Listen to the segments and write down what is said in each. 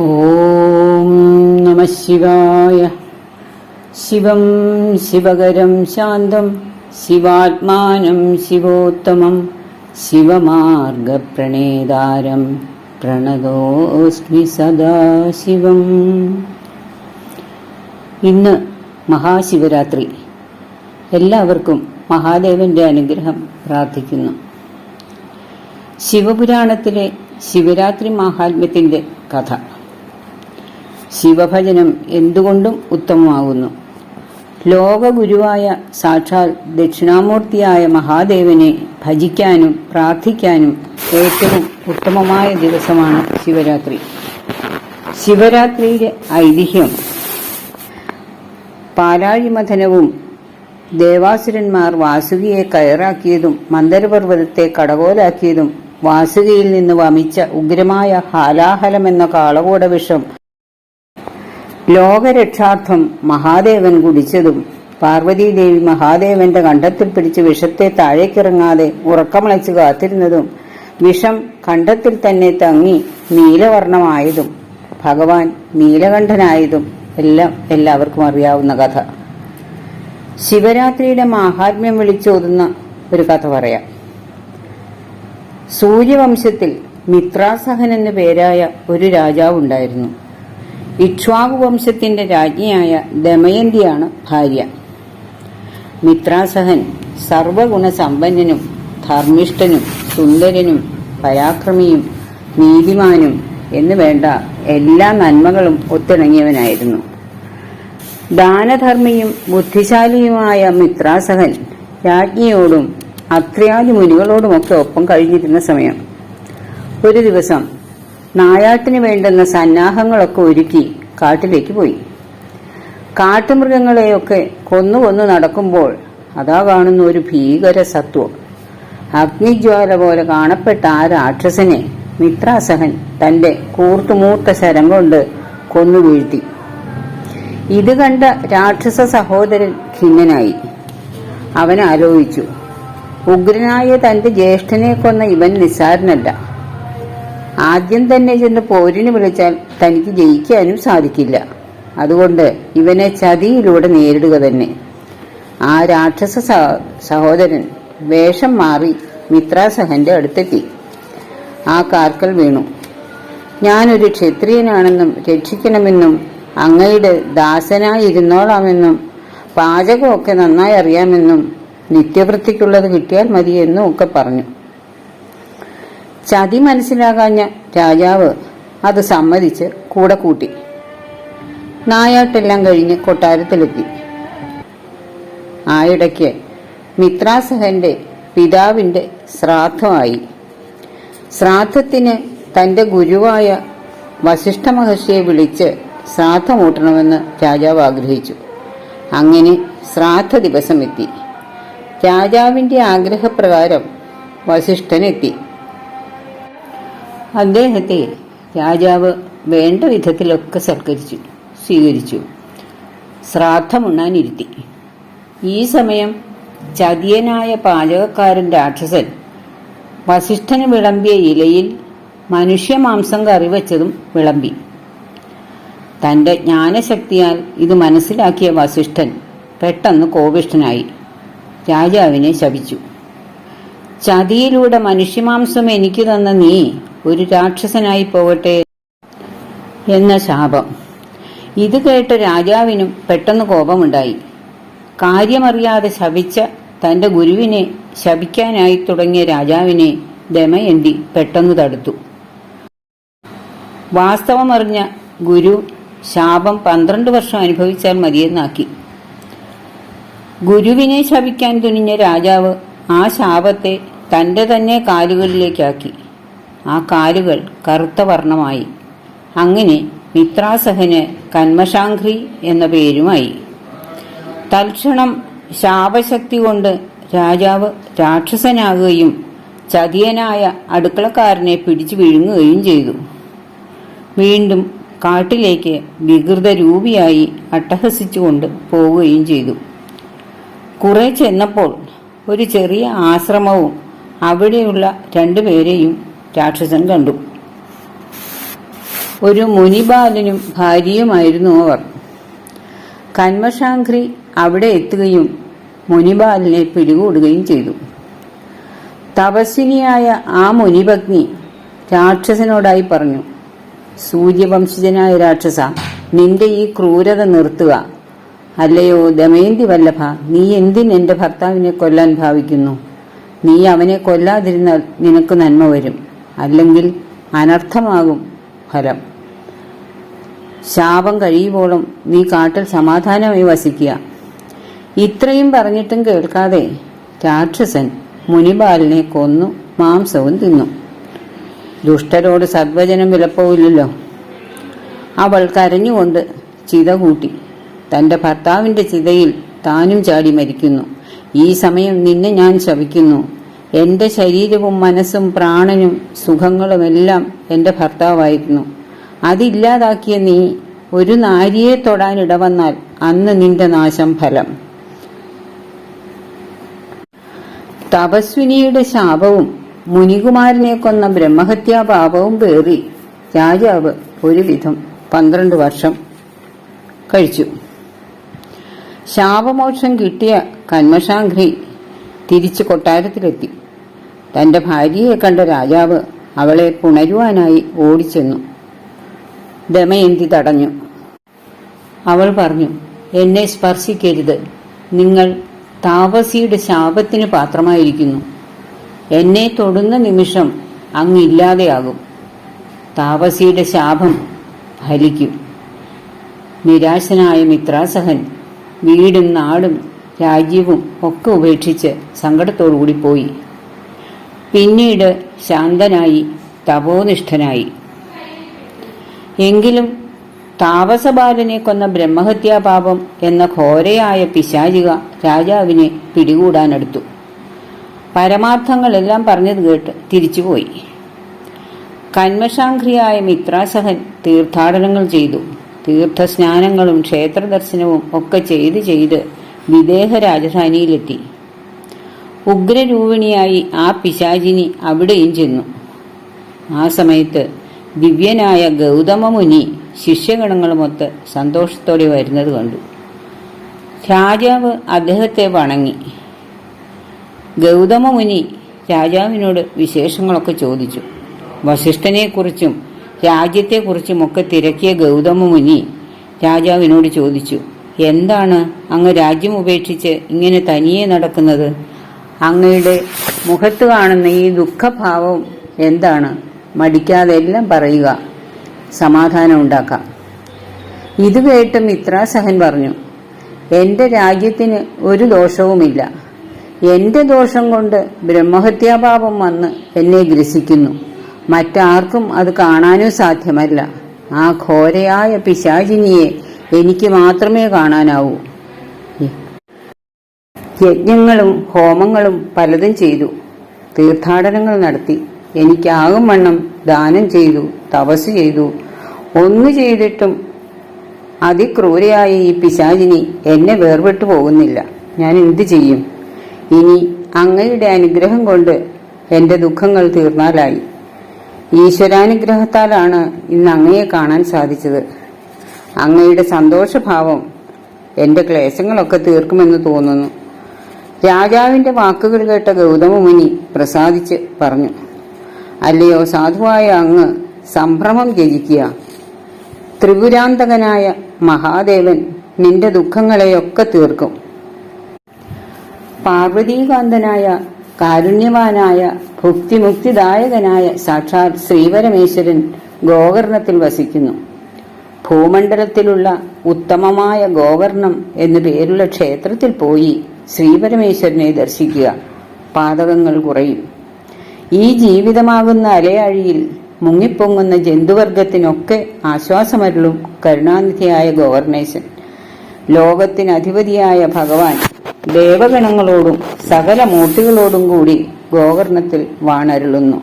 ഓം നമ ശിവായ. ശിവം ശിവകരം ശാന്തം ശിവാത്മാനം ശിവോത്തമം ശിവമാർഗപ്രണേതാരം പ്രണതോസ്മി സദാശിവം ഇന്ന് മഹാശിവരാത്രി. എല്ലാവർക്കും മഹാദേവന്റെ അനുഗ്രഹം പ്രാർത്ഥിക്കുന്നു. ശിവപുരാണത്തിലെ ശിവരാത്രി മാഹാത്മ്യത്തിന്റെ കഥ. ശിവഭജനം എന്തുകൊണ്ടും ഉത്തമമാകുന്നു. ലോകഗുരുവായ സാക്ഷാൽ ദക്ഷിണാമൂർത്തിയായ മഹാദേവനെ ഭജിക്കാനും പ്രാർത്ഥിക്കാനും ഏറ്റവും ഉത്തമമായ ദിവസമാണ് ശിവരാത്രി. ശിവരാത്രിയിലെ ഐതിഹ്യം. പാലാഴിമഥനവും ദേവാസുരന്മാർ വാസുകിയെ കയറാക്കിയതും മന്ദരപർവതത്തെ കടകോലാക്കിയതും വാസുകിയിൽ നിന്ന് വമിച്ച ഉഗ്രമായ ഹാലാഹലമെന്ന കാളകൂട വിഷം ലോകരക്ഷാർത്ഥം മഹാദേവൻ കുടിച്ചതും പാർവതീദേവി മഹാദേവന്റെ കണ്ടത്തിൽ പിടിച്ച് വിഷത്തെ താഴേക്കിറങ്ങാതെ ഉറക്കമളച്ച് കാത്തിരുന്നതും വിഷം കണ്ടത്തിൽ തന്നെ തങ്ങി നീലവർണമായതും ഭഗവാൻ നീലകണ്ഠനായതും എല്ലാം എല്ലാവർക്കും അറിയാവുന്ന കഥ. ശിവരാത്രിയുടെ മാഹാത്മ്യം വിളിച്ചോതുന്ന ഒരു കഥ പറയാം. സൂര്യവംശത്തിൽ മിത്രാസഹൻ എന്നു പേരായ ഒരു രാജാവുണ്ടായിരുന്നു. ഇക്ഷ്വാകു വംശത്തിന്റെ രാജ്ഞിയായ ദമയന്തിയാണ് ഭാര്യ. മിത്രാസഹൻ സർവഗുണസമ്പന്നനും ധർമ്മിഷ്ഠനും സുന്ദരനും പരാക്രമിയും നീതിമാനും എന്ന് വേണ്ട എല്ലാ നന്മകളും ഒത്തിണങ്ങിയവനായിരുന്നു. ദാനധർമ്മിയും ബുദ്ധിശാലിയുമായ മിത്രാസഹൻ രാജ്ഞിയോടും അത്രിയാദി മുനികളോടുമൊക്കെ ഒപ്പം കഴിഞ്ഞിരുന്ന സമയം. ഒരു ദിവസം നായാട്ടിന് വേണ്ടുന്ന സന്നാഹങ്ങളൊക്കെ ഒരുക്കി കാട്ടിലേക്ക് പോയി. കാട്ടുമൃഗങ്ങളെയൊക്കെ കൊന്നു കൊന്നു നടക്കുമ്പോൾ അതാ കാണുന്ന ഒരു ഭീകര സത്വം അഗ്നിജ്വാല പോലെ കാണപ്പെട്ട ആ രാക്ഷസനെ മിത്രാസഹൻ തന്റെ കൂർത്തുമൂർത്ത ശരം കൊണ്ട് കൊന്നു വീഴ്ത്തി. ഇത് കണ്ട രാക്ഷസ സഹോദരൻ ഖിന്നനായി. അവൻ ആലോചിച്ചു ഉഗ്രനായ തന്റെ ജ്യേഷ്ഠനെ കൊന്ന ഇവൻ നിസ്സാരനല്ല. ആദ്യം തന്നെ ചെന്ന് പോരിന് വിളിച്ചാൽ തനിക്ക് ജയിക്കാനും സാധിക്കില്ല. അതുകൊണ്ട് ഇവനെ ചതിയിലൂടെ നേരിടുക തന്നെ. ആ രാക്ഷസ സഹോദരൻ വേഷം മാറി മിത്രാസഹന്റെ അടുത്തെത്തി. ആ കാർക്കൽ വീണു. ഞാനൊരു ക്ഷത്രിയനാണെന്നും രക്ഷിക്കണമെന്നും അങ്ങയുടെ ദാസനായിരുന്നോളാമെന്നും പാചകമൊക്കെ നന്നായി അറിയാമെന്നും നിത്യവൃത്തിക്കുള്ളത് കിട്ടിയാൽ മതിയെന്നും ഒക്കെ പറഞ്ഞു. ചതി മനസ്സിലാകാഞ്ഞ രാജാവ് അത് സമ്മതിച്ച് കൂടെ കൂട്ടി. നായാട്ടെല്ലാം കഴിഞ്ഞ് കൊട്ടാരത്തിലെത്തി. ആയിടയ്ക്ക് മിത്രാസഹന്റെ പിതാവിന്റെ ശ്രാദ്ധമായി. ശ്രാദ്ധത്തിന് തന്റെ ഗുരുവായ വശിഷ്ഠ മഹർഷിയെ വിളിച്ച് ശ്രാദ്ധമൂട്ടണമെന്ന് രാജാവ് ആഗ്രഹിച്ചു. അങ്ങനെ ശ്രാദ്ധ ദിവസം എത്തി രാജാവിന്റെ ആഗ്രഹപ്രകാരം വസിഷ്ഠനെത്തി. അദ്ദേഹത്തെ രാജാവ് വേണ്ട വിധത്തിലൊക്കെ സൽക്കരിച്ചു സ്വീകരിച്ചു. ശ്രാദ്ധമുണ്ണാനിരുത്തി. ഈ സമയം ചതിയനായ പാചകക്കാരൻ രാക്ഷസൻ വസിഷ്ഠന് വിളമ്പിയ ഇലയിൽ മനുഷ്യമാംസം കറിവച്ചതും വിളമ്പി. തന്റെ ജ്ഞാനശക്തിയാൽ ഇത് മനസ്സിലാക്കിയ വസിഷ്ഠൻ പെട്ടെന്ന് കോപിഷ്ഠനായി. രാജാവിനെ ശപിച്ചു. ചതിയിലൂടെ മനുഷ്യമാംസം എനിക്ക് തന്ന നീ ഒരു രാക്ഷസനായി പോവട്ടെ എന്ന ശാപം. ഇത് കേട്ട രാജാവിനും പെട്ടെന്ന് കോപമുണ്ടായി. കാര്യമറിയാതെ ശപിച്ച തന്റെ ഗുരുവിനെ ശപിക്കാനായി തുടങ്ങിയ രാജാവിനെ ദമയന്തി പെട്ടെന്ന് തടുത്തു. വാസ്തവമറിഞ്ഞ ഗുരു ശാപം പന്ത്രണ്ട് വർഷം അനുഭവിച്ചാൽ മതിയെന്നാക്കി. ഗുരുവിനെ ശപിക്കാൻ തുനിഞ്ഞ രാജാവ് ആ ശാപത്തെ തന്റെ തന്നെ കാലുകളിലേക്കാക്കി. ആ കാലുകൾ കറുത്ത വർണമായി. അങ്ങനെ മിത്രാസഹന് കന്മശാംഘ്രി എന്ന പേരുമായി. തൽക്ഷണം ശാപശക്തി കൊണ്ട് രാജാവ് രാക്ഷസനാകുകയും ചതിയനായ അടുക്കളക്കാരനെ പിടിച്ചു വിഴുങ്ങുകയും ചെയ്തു. വീണ്ടും കാട്ടിലേക്ക് വികൃത രൂപിയായി അട്ടഹസിച്ചുകൊണ്ട് പോവുകയും ചെയ്തു. കുറെ ചെന്നപ്പോൾ ഒരു ചെറിയ ആശ്രമവും അവിടെയുള്ള രണ്ടുപേരെയും രാക്ഷസൻ കണ്ടു. ഒരു മുനിബാലനും ഭാര്യയുമായിരുന്നു അവർ. കന്മശാംഖ്രി അവിടെ എത്തുകയും മുനിബാലിനെ പിടികൂടുകയും ചെയ്തു. തപസ്വിനിയായ ആ മുനിഭഗ്നി രാക്ഷസനോടായി പറഞ്ഞു സൂര്യവംശജനായ രാക്ഷസ നിന്റെ ഈ ക്രൂരത നിർത്തുക. അല്ലയോ ദമയന്തി വല്ലഭ നീ എന്തിന് എന്റെ ഭർത്താവിനെ കൊല്ലാൻ ഭാവിക്കുന്നു? നീ അവനെ കൊല്ലാതിരുന്നാൽ നിനക്ക് നന്മ വരും. അല്ലെങ്കിൽ അനർത്ഥമാകും ഫലം. ശാപം കഴിയുമ്പോളും നീ കാട്ടിൽ സമാധാനമായി വസിക്കുക. ഇത്രയും പറഞ്ഞിട്ടും കേൾക്കാതെ രാക്ഷസൻ മുനിബാലിനെ കൊന്നു മാംസവും തിന്നു. ദുഷ്ടരോട് സദ്വചനം വിലപ്പോവില്ലല്ലോ. അവൾ കരഞ്ഞുകൊണ്ട് ചിത കൂട്ടി. തന്റെ ഭർത്താവിന്റെ ചിതയിൽ താനും ചാടി മരിക്കുന്നു. ഈ സമയം നിന്നെ ഞാൻ ശവിക്കുന്നു. എന്റെ ശരീരവും മനസ്സും പ്രാണനും സുഖങ്ങളുമെല്ലാം എന്റെ ഭർത്താവായിരുന്നു. അതില്ലാതാക്കിയ നീ ഒരു നാരിയെ തൊടാൻ ഇടവന്നാൽ അന്ന് നിന്റെ നാശം ഫലം. തപസ്വിനിയുടെ ശാപവും മുനികുമാരനെ കൊന്ന ബ്രഹ്മഹത്യാപാപവും പേറി രാജാവ് ഒരുവിധം പന്ത്രണ്ട് വർഷം കഴിച്ചു. ശാപമോക്ഷം കിട്ടിയ കന്മഷാഘ്രി തിരിച്ച് കൊട്ടാരത്തിലെത്തി. തന്റെ ഭാര്യയെ കണ്ട രാജാവ് അവളെ പുണരുവാനായി ഓടിച്ചെന്നു. ദമയന്തി തടഞ്ഞു. അവൾ പറഞ്ഞു എന്നെ സ്പർശിക്കരുത്. നിങ്ങൾ താപസിയുടെ ശാപത്തിന് പാത്രമായിരിക്കുന്നു. എന്നെ തൊടുന്ന നിമിഷം അങ്ങ് ഇല്ലാതെയാകും. താപസിയുടെ ശാപം ഫലിക്കും. നിരാശനായ മിത്രാസഹൻ വീടും നാടും രാജ്യവും ഒക്കെ ഉപേക്ഷിച്ച് സങ്കടത്തോടുകൂടി പോയി. പിന്നീട് ശാന്തനായി തപോനിഷ്ഠനായി. എങ്കിലും താപസബാലനെ കൊന്ന ബ്രഹ്മഹത്യാപാപം എന്ന ഘോരയായ പിശാചിക രാജാവിനെ പിടികൂടാനെടുത്തു. പരമാർത്ഥങ്ങളെല്ലാം പറഞ്ഞത് കേട്ട് തിരിച്ചുപോയി. കന്മശാംഖ്രിയായ മിത്രാസഹൻ തീർത്ഥാടനങ്ങൾ ചെയ്തു. തീർത്ഥസ്നാനങ്ങളും ക്ഷേത്രദർശനവും ഒക്കെ ചെയ്ത് ചെയ്ത് വിദേഹ രാജധാനിയിലെത്തി ഉഗ്രരൂപിണിയായി ആ പിശാചിനി അവിടെയും ചെന്നു. ആ സമയത്ത് ദിവ്യനായ ഗൗതമ മുനി ശിഷ്യഗണങ്ങളുമൊത്ത് സന്തോഷത്തോടെ വരുന്നത് കണ്ടു. രാജാവ് അദ്ദേഹത്തെ വണങ്ങി. ഗൗതമ മുനി രാജാവിനോട് വിശേഷങ്ങളൊക്കെ ചോദിച്ചു. വസിഷ്ഠനെക്കുറിച്ചും രാജ്യത്തെക്കുറിച്ചും മൊക്കെ തിരക്കിയ ഗൗതമ മുനി രാജാവിനോട് ചോദിച്ചു എന്താണ് അങ്ങ് രാജ്യം ഉപേക്ഷിച്ച് ഇങ്ങനെ തനിയെ നടക്കുന്നത്? അങ്ങയുടെ മുഖത്ത് കാണുന്ന ഈ ദുഃഖഭാവം എന്താണ്? മടിക്കാതെ എല്ലാം പറയുക. സമാധാനം ഉണ്ടാക്കാം. ഇത് കേട്ട് മിത്രാസഹൻ പറഞ്ഞു എന്റെ രാജ്യത്തിന് ഒരു ദോഷവുമില്ല. എന്റെ ദോഷം കൊണ്ട് ബ്രഹ്മഹത്യാപാപം വന്ന് എന്നെ ഗ്രസിക്കുന്നു. മറ്റാർക്കും അത് കാണാനും സാധ്യമല്ല. ആ ഘോരയായ പിശാചിനിയെ എനിക്ക് മാത്രമേ കാണാനാവൂ. യജ്ഞങ്ങളും ഹോമങ്ങളും പലതും ചെയ്തു. തീർത്ഥാടനങ്ങൾ നടത്തി. എനിക്കാകും വണ്ണം ദാനം ചെയ്തു തപസ് ചെയ്തു. ഒന്നു ചെയ്തിട്ടും അതിക്രൂരയായ ഈ പിശാചിനി എന്നെ വേർപെട്ടു പോകുന്നില്ല. ഞാൻ എന്തു ചെയ്യും? ഇനി അങ്ങയുടെ അനുഗ്രഹം കൊണ്ട് എന്റെ ദുഃഖങ്ങൾ തീർന്നാലായി. ഈശ്വരാനുഗ്രഹത്താലാണ് ഇന്ന് അങ്ങയെ കാണാൻ സാധിച്ചത്. അങ്ങയുടെ സന്തോഷഭാവം എന്റെ ക്ലേശങ്ങളൊക്കെ തീർക്കുമെന്ന് തോന്നുന്നു. രാജാവിന്റെ വാക്കുകൾ കേട്ട ഗൗതമ മുനി പ്രസാദിച്ച് പറഞ്ഞു അല്ലയോ സാധുവായ അങ്ങ് സംഭ്രമം ത്യജിക്കുക. ത്രിപുരാന്തകനായ മഹാദേവൻ നിന്റെ ദുഃഖങ്ങളെയൊക്കെ തീർക്കും. പാർവതീകാന്തനായ കാരുണ്യവാനായ ഭുക്തിമുക്തിദായകനായ സാക്ഷാൽ ശ്രീപരമേശ്വരൻ ഗോകർണത്തിൽ വസിക്കുന്നു. ഭൂമണ്ഡലത്തിലുള്ള ഉത്തമമായ ഗോകർണം എന്നു പേരുള്ള ക്ഷേത്രത്തിൽ പോയി ശ്രീപരമേശ്വരനെ ദർശിക്കുക. പാതകങ്ങൾ കുറയും. ഈ ജീവിതമാകുന്ന അലയാഴിയിൽ മുങ്ങിപ്പൊങ്ങുന്ന ജന്തുവർഗത്തിനൊക്കെ ആശ്വാസമരുളും കരുണാനിധിയായ ഗവർണേശൻ. ലോകത്തിനധിപതിയായ ഭഗവാൻ ദേവഗണങ്ങളോടും സകല മൂർത്തികളോടും കൂടി ഗോകർണത്തിൽ വാണരുളുന്നു.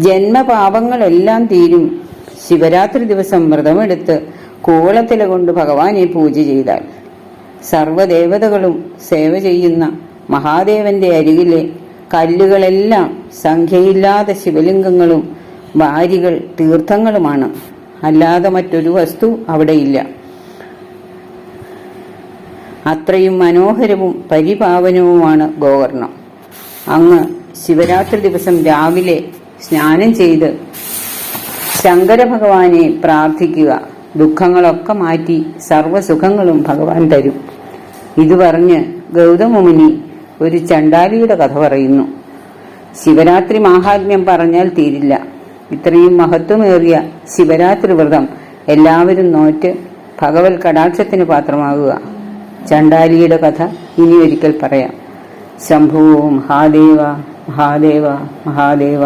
ജന്മപാപങ്ങളെല്ലാം തീരും. ശിവരാത്രി ദിവസം വ്രതമെടുത്ത് കൂവളത്തില കൊണ്ട് ഭഗവാനെ പൂജ ചെയ്താൽ സർവദേവതകളും സേവ ചെയ്യുന്ന മഹാദേവന്റെ അരികിലെ കല്ലുകളെല്ലാം സംഖ്യയില്ലാത്ത ശിവലിംഗങ്ങളും വാരികൾ തീർത്ഥങ്ങളുമാണ്. അല്ലാതെ മറ്റൊരു വസ്തു അവിടെയില്ല. അത്രയും മനോഹരവും പരിപാവനവുമാണ് ഗോകർണം അങ്ങ് ശിവരാത്രി ദിവസം രാവിലെ സ്നാനം ചെയ്ത് ശങ്കര ഭഗവാനെ പ്രാർത്ഥിക്കുക. ദുഃഖങ്ങളൊക്കെ മാറ്റി സർവസുഖങ്ങളും ഭഗവാൻ തരും. ഇത് പറഞ്ഞ് ഗൗതമുനി ഒരു ചണ്ടാലിയുടെ കഥ പറയുന്നു. ശിവരാത്രി മാഹാത്മ്യം പറഞ്ഞാൽ തീരില്ല. ഇത്രയും മഹത്വമേറിയ ശിവരാത്രി വ്രതം എല്ലാവരും നോറ്റ് ഭഗവത് കടാക്ഷത്തിന് പാത്രമാകുക. ചണ്ടാലിയുടെ കഥ ഇനി ഒരിക്കൽ പറയാം. ശംഭോ മഹാദേവ മഹാദേവ മഹാദേവ.